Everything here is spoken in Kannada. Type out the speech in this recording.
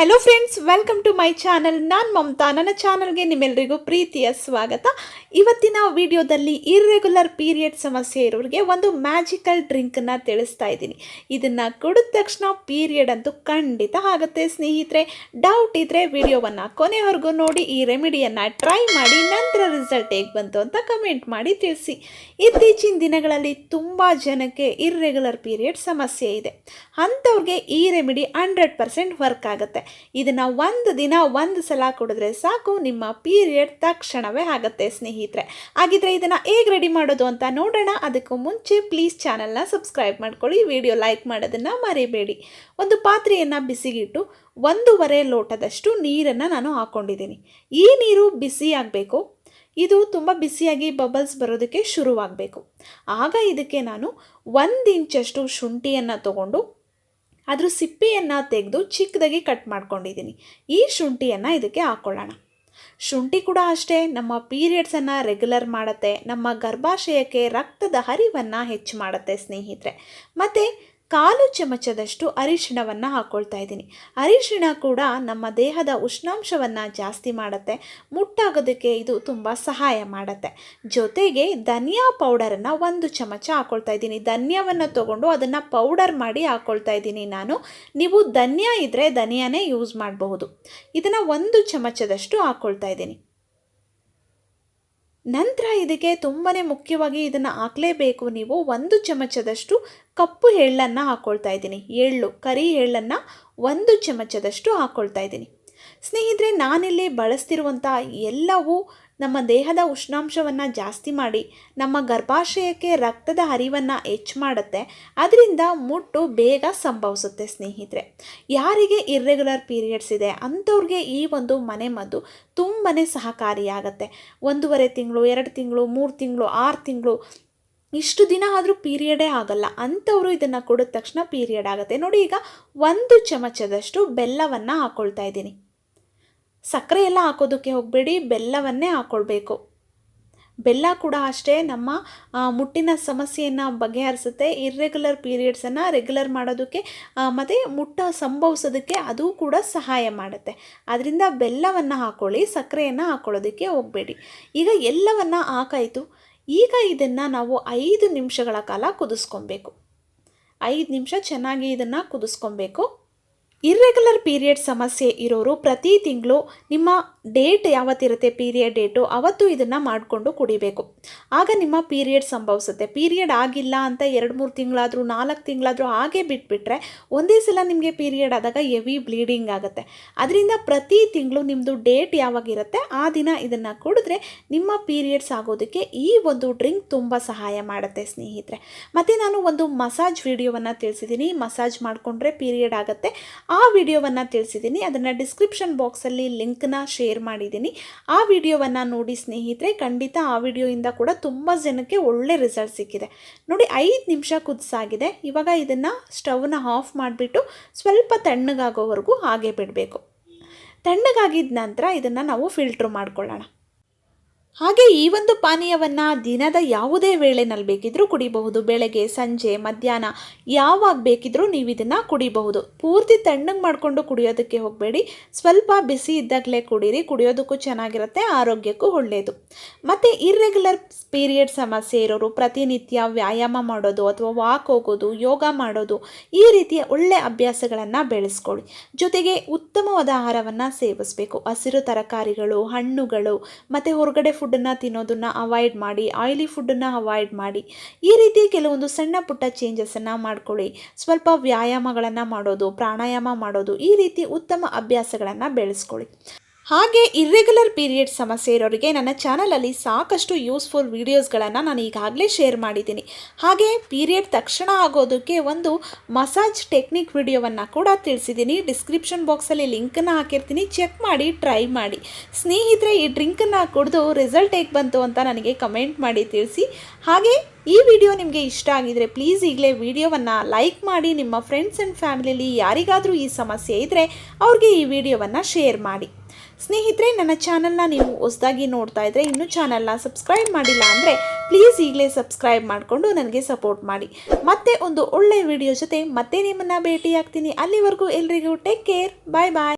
Hello friends welcome to my channel ನಾನು ಮಮತಾ. ನನ್ನ ಚಾನಲ್ಗೆ ನಿಮ್ಮೆಲ್ಲರಿಗೂ ಪ್ರೀತಿಯ ಸ್ವಾಗತ. ಇವತ್ತಿನ ವಿಡಿಯೋದಲ್ಲಿ ಇರ್ರೆಗ್ಯುಲರ್ ಪೀರಿಯಡ್ ಸಮಸ್ಯೆ ಇರೋರಿಗೆ ಒಂದು ಮ್ಯಾಜಿಕಲ್ ಡ್ರಿಂಕನ್ನು ತಿಳಿಸ್ತಾ ಇದ್ದೀನಿ. ಇದನ್ನು ಕುಡಿದ ತಕ್ಷಣ ಪೀರಿಯಡ್ ಅಂತೂ ಖಂಡಿತ ಆಗುತ್ತೆ ಸ್ನೇಹಿತರೆ. ಡೌಟ್ ಇದ್ದರೆ ವಿಡಿಯೋವನ್ನು ಕೊನೆವರೆಗೂ ನೋಡಿ, ಈ ರೆಮಿಡಿಯನ್ನು ಟ್ರೈ ಮಾಡಿ, ನಂತರ ರಿಸಲ್ಟ್ ಹೇಗೆ ಬಂತು ಅಂತ ಕಮೆಂಟ್ ಮಾಡಿ ತಿಳಿಸಿ. ಇತ್ತೀಚಿನ ದಿನಗಳಲ್ಲಿ ತುಂಬ ಜನಕ್ಕೆ ಇರ್ರೆಗ್ಯುಲರ್ ಪೀರಿಯಡ್ ಸಮಸ್ಯೆ ಇದೆ. ಅಂಥವ್ರಿಗೆ ಈ ರೆಮಿಡಿ ಹಂಡ್ರೆಡ್ ಪರ್ಸೆಂಟ್ ವರ್ಕ್ ಆಗುತ್ತೆ. ಇದನ್ನು ಒಂದು ದಿನ ಒಂದು ಸಲ ಕುಡಿದ್ರೆ ಸಾಕು, ನಿಮ್ಮ ಪೀರಿಯಡ್ ತಕ್ಷಣವೇ ಆಗುತ್ತೆ ಸ್ನೇಹಿತರೆ. ಹಾಗಿದ್ರೆ ಇದನ್ನು ಹೇಗೆ ರೆಡಿ ಮಾಡೋದು ಅಂತ ನೋಡೋಣ. ಅದಕ್ಕೂ ಮುಂಚೆ ಪ್ಲೀಸ್ ಚಾನಲ್ನ ಸಬ್ಸ್ಕ್ರೈಬ್ ಮಾಡ್ಕೊಳ್ಳಿ ವಿಡಿಯೋ ಲೈಕ್ ಮಾಡೋದನ್ನು ಮರಿಬೇಡಿ. ಒಂದು ಪಾತ್ರೆಯನ್ನು ಬಿಸಿಗಿಟ್ಟು ಒಂದೂವರೆ ಲೋಟದಷ್ಟು ನೀರನ್ನು ನಾನು ಹಾಕ್ಕೊಂಡಿದ್ದೀನಿ ಈ ನೀರು ಬಿಸಿ ಆಗಬೇಕು. ಇದು ತುಂಬ ಬಿಸಿಯಾಗಿ ಬಬಲ್ಸ್ ಬರೋದಕ್ಕೆ ಶುರುವಾಗಬೇಕು. ಆಗ ಇದಕ್ಕೆ ನಾನು ಒಂದು ಇಂಚಷ್ಟು ಶುಂಠಿಯನ್ನು ತಗೊಂಡು ಅದ್ರ ಸಿಪ್ಪೆಯನ್ನು ತೆಗೆದು ಚಿಕ್ಕದಾಗಿ ಕಟ್ ಮಾಡ್ಕೊಂಡಿದ್ದೀನಿ. ಈ ಶುಂಠಿಯನ್ನು ಇದಕ್ಕೆ ಹಾಕ್ಕೊಳ್ಳೋಣ ಶುಂಠಿ ಕೂಡ ಅಷ್ಟೇ, ನಮ್ಮ ಪೀರಿಯಡ್ಸನ್ನು ರೆಗ್ಯುಲರ್ ಮಾಡುತ್ತೆ, ನಮ್ಮ ಗರ್ಭಾಶಯಕ್ಕೆ ರಕ್ತದ ಹರಿವನ್ನು ಹೆಚ್ಚು ಮಾಡುತ್ತೆ ಸ್ನೇಹಿತರೆ. ಮತ್ತು ಕಾಲು ಚಮಚದಷ್ಟು ಅರಿಶಿಣವನ್ನು ಹಾಕ್ಕೊಳ್ತಾ ಇದ್ದೀನಿ. ಅರಿಶಿಣ ಕೂಡ ನಮ್ಮ ದೇಹದ ಉಷ್ಣಾಂಶವನ್ನು ಜಾಸ್ತಿ ಮಾಡುತ್ತೆ, ಮುಟ್ಟಾಗೋದಕ್ಕೆ ಇದು ತುಂಬ ಸಹಾಯ ಮಾಡುತ್ತೆ. ಜೊತೆಗೆ ಧನಿಯಾ ಪೌಡರನ್ನು ಒಂದು ಚಮಚ ಹಾಕ್ಕೊಳ್ತಾ ಇದ್ದೀನಿ. ಧನ್ಯವನ್ನು ತೊಗೊಂಡು ಅದನ್ನು ಪೌಡರ್ ಮಾಡಿ ಹಾಕ್ಕೊಳ್ತಾ ಇದ್ದೀನಿ ನಾನು. ನೀವು ಧನ್ಯ ಇದ್ದರೆ ಧನಿಯಾನೇ ಯೂಸ್ ಮಾಡಬಹುದು. ಇದನ್ನು ಒಂದು ಚಮಚದಷ್ಟು ಹಾಕ್ಕೊಳ್ತಾ ಇದ್ದೀನಿ. ನಂತರ ಇದಕ್ಕೆ ತುಂಬಾ ಮುಖ್ಯವಾಗಿ ಇದನ್ನು ಹಾಕಲೇಬೇಕು. ನೀವು ಒಂದು ಚಮಚದಷ್ಟು ಕಪ್ಪು ಎಳ್ಳನ್ನು ಹಾಕ್ಕೊಳ್ತಾ ಇದ್ದೀನಿ. ಎಳ್ಳು, ಕರಿ ಎಳ್ಳನ್ನು ಒಂದು ಚಮಚದಷ್ಟು ಹಾಕ್ಕೊಳ್ತಾ ಇದ್ದೀನಿ. ಸ್ನೇಹಿತರೆ, ನಾನಿಲ್ಲಿ ಬಳಸ್ತಿರುವಂಥ ಎಲ್ಲವೂ ನಮ್ಮ ದೇಹದ ಉಷ್ಣಾಂಶವನ್ನು ಜಾಸ್ತಿ ಮಾಡಿ ನಮ್ಮ ಗರ್ಭಾಶಯಕ್ಕೆ ರಕ್ತದ ಹರಿವನ್ನು ಹೆಚ್ಚು ಮಾಡುತ್ತೆ. ಅದರಿಂದ ಮುಟ್ಟು ಬೇಗ ಸಂಭವಿಸುತ್ತೆ ಸ್ನೇಹಿತರೆ. ಯಾರಿಗೆ ಇರ್ರೆಗ್ಯುಲರ್ ಪೀರಿಯಡ್ಸ್ ಇದೆ? ಅಂಥವ್ರಿಗೆ ಈ ಒಂದು ಮನೆಮದ್ದು ತುಂಬಾ ಸಹಕಾರಿಯಾಗತ್ತೆ. ಒಂದೂವರೆ ತಿಂಗಳು, ಎರಡು ತಿಂಗಳು, ಮೂರು ತಿಂಗಳು, ಆರು ತಿಂಗಳು, ಇಷ್ಟು ದಿನ ಆದರೂ ಪೀರಿಯಡೇ ಆಗಲ್ಲ. ಅಂಥವರು ಇದನ್ನು ಕೊಡಿದ ತಕ್ಷಣ ಪೀರಿಯಡ್ ಆಗುತ್ತೆ. ನೋಡಿ ಈಗ ಒಂದು ಚಮಚದಷ್ಟು ಬೆಲ್ಲವನ್ನು ಹಾಕ್ಕೊಳ್ತಾ ಇದ್ದೀನಿ. ಸಕ್ಕರೆ ಎಲ್ಲ ಹಾಕೋದಕ್ಕೆ ಹೋಗಬೇಡಿ, ಬೆಲ್ಲವನ್ನೇ ಹಾಕ್ಕೊಳ್ಬೇಕು ಬೆಲ್ಲ ಕೂಡ ಅಷ್ಟೇ ನಮ್ಮ ಮುಟ್ಟಿನ ಸಮಸ್ಯೆಯನ್ನು ಬಗೆಹರಿಸುತ್ತೆ. ಇರ್ರೆಗ್ಯುಲರ್ ಪೀರಿಯಡ್ಸನ್ನು ರೆಗ್ಯುಲರ್ ಮಾಡೋದಕ್ಕೆ ಮತ್ತು ಮುಟ್ಟ ಸಂಭವಿಸೋದಕ್ಕೆ ಅದು ಕೂಡ ಸಹಾಯ ಮಾಡುತ್ತೆ. ಅದರಿಂದ ಬೆಲ್ಲವನ್ನು ಹಾಕ್ಕೊಳ್ಳಿ ಸಕ್ಕರೆಯನ್ನು ಹಾಕ್ಕೊಳ್ಳೋದಕ್ಕೆ ಹೋಗಬೇಡಿ. ಈಗ ಎಲ್ಲವನ್ನು ಹಾಕಾಯಿತು. ಈಗ ಇದನ್ನು ನಾವು ಐದು ನಿಮಿಷಗಳ ಕಾಲ ಕುದಿಸ್ಕೊಬೇಕು. ಐದು ನಿಮಿಷ ಚೆನ್ನಾಗಿ ಇದನ್ನು ಕುದಿಸ್ಕೊಬೇಕು. ಇರ್ರೆಗ್ಯುಲರ್ ಪೀರಿಯಡ್ ಸಮಸ್ಯೆ ಇರೋರು ಪ್ರತಿ ತಿಂಗಳು ನಿಮ್ಮ ಡೇಟ್ ಯಾವತ್ತಿರುತ್ತೆ ಪೀರಿಯಡ್ ಡೇಟು ಅವತ್ತು ಇದನ್ನು ಮಾಡಿಕೊಂಡು ಕುಡಿಬೇಕು. ಆಗ ನಿಮ್ಮ ಪೀರಿಯಡ್ ಸಂಭವಿಸುತ್ತೆ. ಪೀರಿಯಡ್ ಆಗಿಲ್ಲ ಅಂತ ಎರಡು ಮೂರು ತಿಂಗಳಾದರೂ, ನಾಲ್ಕು ತಿಂಗಳಾದರೂ ಹಾಗೆ ಬಿಟ್ಬಿಟ್ರೆ ಒಂದೇ ಸಲ ನಿಮಗೆ ಪೀರಿಯಡ್ ಆದಾಗ ಎವಿ ಬ್ಲೀಡಿಂಗ್ ಆಗುತ್ತೆ. ಅದರಿಂದ ಪ್ರತಿ ತಿಂಗಳು ನಿಮ್ಮದು ಡೇಟ್ ಯಾವಾಗಿರುತ್ತೆ ಆ ದಿನ ಇದನ್ನು ಕುಡಿದ್ರೆ ನಿಮ್ಮ ಪೀರಿಯಡ್ಸ್ ಆಗೋದಕ್ಕೆ ಈ ಒಂದು ಡ್ರಿಂಕ್ ತುಂಬ ಸಹಾಯ ಮಾಡುತ್ತೆ ಸ್ನೇಹಿತರೆ. ಮತ್ತು ನಾನು ಒಂದು ಮಸಾಜ್ ವಿಡಿಯೋವನ್ನು ತಿಳಿಸಿದ್ದೀನಿ. ಮಸಾಜ್ ಮಾಡಿಕೊಂಡ್ರೆ ಪೀರಿಯಡ್ ಆಗುತ್ತೆ. ಆ ವಿಡಿಯೋವನ್ನು ತಿಳಿಸಿದ್ದೀನಿ. ಅದನ್ನು ಡಿಸ್ಕ್ರಿಪ್ಷನ್ ಬಾಕ್ಸಲ್ಲಿ ಲಿಂಕ್ನ ಶೇರ್ ಮಾಡಿದ್ದೀನಿ. ಆ ವಿಡಿಯೋವನ್ನು ನೋಡಿ ಸ್ನೇಹಿತರೆ, ಖಂಡಿತ ಆ ವಿಡಿಯೋಯಿಂದ ಕೂಡ ತುಂಬ ಜನಕ್ಕೆ ಒಳ್ಳೆ ರಿಸಲ್ಟ್ ಸಿಕ್ಕಿದೆ. ನೋಡಿ, ಐದು ನಿಮಿಷ ಕುದಿಸಾಗಿದೆ. ಇವಾಗ ಇದನ್ನು ಸ್ಟವ್ನ ಆಫ್ ಮಾಡಿಬಿಟ್ಟು ಸ್ವಲ್ಪ ತಣ್ಣಗಾಗೋವರೆಗೂ ಹಾಗೆ ಬಿಡಬೇಕು. ತಣ್ಣಗಾಗಿದ ನಂತರ ಇದನ್ನು ನಾವು ಫಿಲ್ಟ್ರ್ ಮಾಡ್ಕೊಳ್ಳೋಣ. ಹಾಗೆ ಈ ಒಂದು ಪಾನೀಯವನ್ನು ದಿನದ ಯಾವುದೇ ವೇಳೆನಲ್ಲಿ ಬೇಕಿದ್ದರೂ ಕುಡಿಬಹುದು. ಬೆಳಗ್ಗೆ, ಸಂಜೆ, ಮಧ್ಯಾಹ್ನ ಯಾವಾಗ ಬೇಕಿದ್ರೂ ನೀವು ಇದನ್ನು ಕುಡಿಬಹುದು. ಪೂರ್ತಿ ತಣ್ಣಗೆ ಮಾಡಿಕೊಂಡು ಕುಡಿಯೋದಕ್ಕೆ ಹೋಗಬೇಡಿ. ಸ್ವಲ್ಪ ಬಿಸಿ ಇದ್ದಾಗಲೇ ಕುಡೀರಿ. ಕುಡಿಯೋದಕ್ಕೂ ಚೆನ್ನಾಗಿರುತ್ತೆ, ಆರೋಗ್ಯಕ್ಕೂ ಒಳ್ಳೆಯದು ಮತ್ತು ಇರ್ರೆಗ್ಯುಲರ್ ಪೀರಿಯಡ್ ಸಮಸ್ಯೆ ಇರೋರು, ಪ್ರತಿನಿತ್ಯ ವ್ಯಾಯಾಮ ಮಾಡೋದು ಅಥವಾ ವಾಕ್ ಹೋಗೋದು, ಯೋಗ ಮಾಡೋದು, ಈ ರೀತಿಯ ಒಳ್ಳೆ ಅಭ್ಯಾಸಗಳನ್ನು ಬೆಳೆಸ್ಕೊಳ್ಳಿ. ಜೊತೆಗೆ ಉತ್ತಮವಾದ ಆಹಾರವನ್ನು ಸೇವಿಸಬೇಕು. ಹಸಿರು ತರಕಾರಿಗಳು, ಹಣ್ಣುಗಳು, ಮತ್ತು ಹೊರಗಡೆ ಫುಡ್ಡನ್ನು ತಿನ್ನೋದನ್ನು ಅವಾಯ್ಡ್ ಮಾಡಿ ಆಯಿಲಿ ಫುಡ್ಡನ್ನು ಅವಾಯ್ಡ್ ಮಾಡಿ, ಈ ರೀತಿ ಕೆಲವೊಂದು ಸಣ್ಣ ಪುಟ್ಟ ಚೇಂಜಸನ್ನು ಮಾಡ್ಕೊಳ್ಳಿ. ಸ್ವಲ್ಪ ವ್ಯಾಯಾಮಗಳನ್ನು ಮಾಡೋದು, ಪ್ರಾಣಾಯಾಮ ಮಾಡೋದು, ಈ ರೀತಿ ಉತ್ತಮ ಅಭ್ಯಾಸಗಳನ್ನು ಬೆಳೆಸ್ಕೊಳ್ಳಿ. ಹಾಗೆ ಇರ್ರೆಗ್ಯುಲರ್ ಪೀರಿಯಡ್ ಸಮಸ್ಯೆ ಇರೋರಿಗೆ ನನ್ನ ಚಾನಲಲ್ಲಿ ಸಾಕಷ್ಟು ಯೂಸ್ಫುಲ್ ವೀಡಿಯೋಸ್ಗಳನ್ನು ನಾನು ಈಗಾಗಲೇ ಶೇರ್ ಮಾಡಿದ್ದೀನಿ. ಹಾಗೆ ಪೀರಿಯಡ್ ತಕ್ಷಣ ಆಗೋದಕ್ಕೆ ಒಂದು ಮಸಾಜ್ ಟೆಕ್ನಿಕ್ ವಿಡಿಯೋವನ್ನು ಕೂಡ ತಿಳಿಸಿದ್ದೀನಿ. ಡಿಸ್ಕ್ರಿಪ್ಷನ್ ಬಾಕ್ಸಲ್ಲಿ ಲಿಂಕನ್ನು ಹಾಕಿರ್ತೀನಿ. ಚೆಕ್ ಮಾಡಿ ಟ್ರೈ ಮಾಡಿ. ಸ್ನೇಹಿತರೆ, ಈ ಡ್ರಿಂಕನ್ನು ಕುಡಿದು ರಿಸಲ್ಟ್ ಹೇಗೆ ಬಂತು ಅಂತ ನನಗೆ ಕಮೆಂಟ್ ಮಾಡಿ ತಿಳಿಸಿ. ಹಾಗೆ ಈ ವಿಡಿಯೋ ನಿಮಗೆ ಇಷ್ಟ ಆಗಿದರೆ ಪ್ಲೀಸ್ ಈಗಲೇ ವಿಡಿಯೋವನ್ನು ಲೈಕ್ ಮಾಡಿ. ನಿಮ್ಮ ಫ್ರೆಂಡ್ಸ್ ಆ್ಯಂಡ್ ಫ್ಯಾಮಿಲಿಲಿ ಯಾರಿಗಾದರೂ ಈ ಸಮಸ್ಯೆ ಇದ್ದರೆ ಅವ್ರಿಗೆ ಈ ವಿಡಿಯೋವನ್ನು ಶೇರ್ ಮಾಡಿ. ಸ್ನೇಹಿತರೆ, ನನ್ನ ಚಾನಲ್ನ ನೀವು ಹೊಸದಾಗಿ ನೋಡ್ತಾ ಇದ್ದರೆ ಇನ್ನೂ ಚಾನಲ್ನ ಸಬ್ಸ್ಕ್ರೈಬ್ ಮಾಡಿಲ್ಲ ಅಂದರೆ ಪ್ಲೀಸ್ ಈಗಲೇ ಸಬ್ಸ್ಕ್ರೈಬ್ ಮಾಡಿಕೊಂಡು ನನಗೆ ಸಪೋರ್ಟ್ ಮಾಡಿ. ಮತ್ತೆ ಒಂದು ಒಳ್ಳೆಯ ವಿಡಿಯೋ ಜೊತೆ ಮತ್ತೆ ನಿಮ್ಮನ್ನು ಭೇಟಿಯಾಗ್ತೀನಿ. ಅಲ್ಲಿವರೆಗೂ ಎಲ್ರಿಗೂ ಟೇಕ್ ಕೇರ್ ಬಾಯ್ ಬಾಯ್